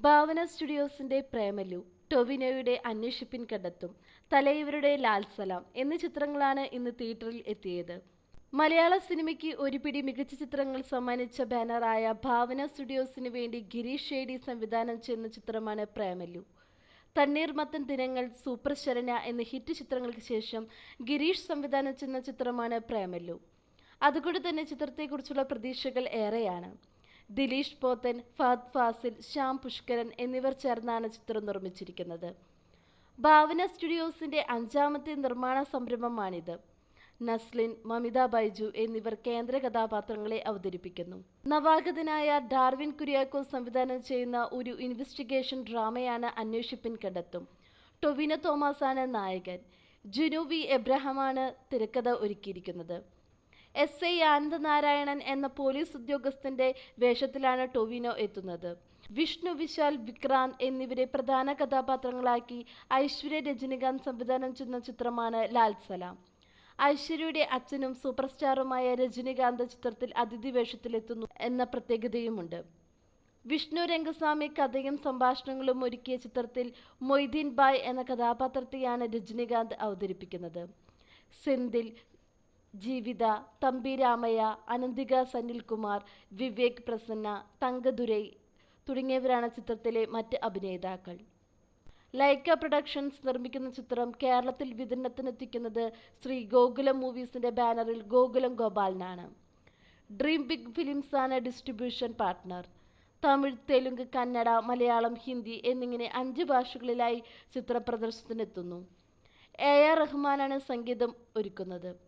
ഭാവന സ്റ്റുഡിയോസിന്റെ പ്രേമലു ടൊവിനോയുടെ അന്വേഷിപ്പിൻ കണ്ടെത്തും തലൈവരുടെ ലാൽ സലാം എന്നീ ചിത്രങ്ങളാണ് ഇന്ന് തിയേറ്ററിൽ എത്തിയത്. മലയാള സിനിമയ്ക്ക് ഒരു പിടി മികച്ച ചിത്രങ്ങൾ സമ്മാനിച്ച ബാനറായ ഭാവന സ്റ്റുഡിയോസിന് വേണ്ടി ഗിരീഷ് ഷേഡി സംവിധാനം ചെയ്യുന്ന ചിത്രമാണ് പ്രേമലു. തണ്ണീർമത്തൻ ദിനങ്ങൾ സൂപ്പർ ശരണ എന്ന ഹിറ്റ് ചിത്രങ്ങൾക്ക് ശേഷം ഗിരീഷ് സംവിധാനം ചെയ്യുന്ന ചിത്രമാണ് പ്രേമലു. അതുകൊണ്ട് തന്നെ ചിത്രത്തെക്കുറിച്ചുള്ള പ്രതീക്ഷകൾ ഏറെയാണ്. ദിലീഷ് പോത്തൻ ഫഹദ് ഫാസിൽ ശ്യാം പുഷ്കരൻ എന്നിവർ ചേർന്നാണ് ചിത്രം നിർമ്മിച്ചിരിക്കുന്നത്. ഭാവന സ്റ്റുഡിയോസിന്റെ അഞ്ചാമത്തെ നിർമ്മാണ സംരംഭമാണിത്. നസ്ലിൻ മമിത ബൈജു എന്നിവർ കേന്ദ്ര കഥാപാത്രങ്ങളെ അവതരിപ്പിക്കുന്നു. നവാഗതനായ ഡാർവിൻ കുര്യാക്കോസ് സംവിധാനം ചെയ്യുന്ന ഒരു ഇൻവെസ്റ്റിഗേഷൻ ഡ്രാമയാണ് അന്വേഷിപ്പിൻ കണ്ടെത്തും. ടൊവിനോ തോമസാണ് നായകൻ. ജുനു വി എബ്രഹാമാണ് തിരക്കഥ ഒരുക്കിയിരിക്കുന്നത്. എസ് ഐ ആനന്ദനാരായണൻ എന്ന പോലീസ് ഉദ്യോഗസ്ഥന്റെ വേഷത്തിലാണ് ടൊവിനോ എത്തുന്നത്. വിഷ്ണു വിശാൽ വിക്രാന്ത് എന്നിവരെ പ്രധാന കഥാപാത്രങ്ങളാക്കി ഐശ്വര്യ രജനികാന്ത് സംവിധാനം ചെയ്യുന്ന ചിത്രമാണ് ലാൽ സലാം. ഐശ്വര്യയുടെ അച്ഛനും സൂപ്പർ സ്റ്റാറുമായ രജനികാന്ത് ചിത്രത്തിൽ അതിഥി വേഷത്തിലെത്തുന്നു എന്ന പ്രത്യേകതയുമുണ്ട്. വിഷ്ണു രംഗസ്വാമി കഥയും സംഭാഷണങ്ങളും ഒരുക്കിയ ചിത്രത്തിൽ മൊയ്തീൻ ബായ് എന്ന കഥാപാത്രത്തെയാണ് രജനികാന്ത് അവതരിപ്പിക്കുന്നത്. സെന്തിൽ ജീവിത തമ്പി രാമയ്യ അനന്തിക സനിൽകുമാർ വിവേക് പ്രസന്ന തങ്കദുരൈ തുടങ്ങിയവരാണ് ചിത്രത്തിലെ മറ്റ് അഭിനേതാക്കൾ. ലൈക്ക പ്രൊഡക്ഷൻസ് നിർമ്മിക്കുന്ന ചിത്രം കേരളത്തിൽ വിതരണത്തിനെത്തിക്കുന്നത് ശ്രീ ഗോകുലം മൂവീസിന്റെ ബാനറിൽ ഗോകുലം ഗോപാലനാണ്. ഡ്രീം ബിഗ് ഫിലിംസ് ആണ് ഡിസ്ട്രിബ്യൂഷൻ പാർട്ട്ണർ. തമിഴ് തെലുങ്ക് കന്നഡ മലയാളം ഹിന്ദി എന്നിങ്ങനെ അഞ്ച് ഭാഷകളിലായി ചിത്രപ്രദർശനത്തിനെത്തുന്നു. എ ആർ റഹ്മാനാണ് സംഗീതം ഒരുക്കുന്നത്.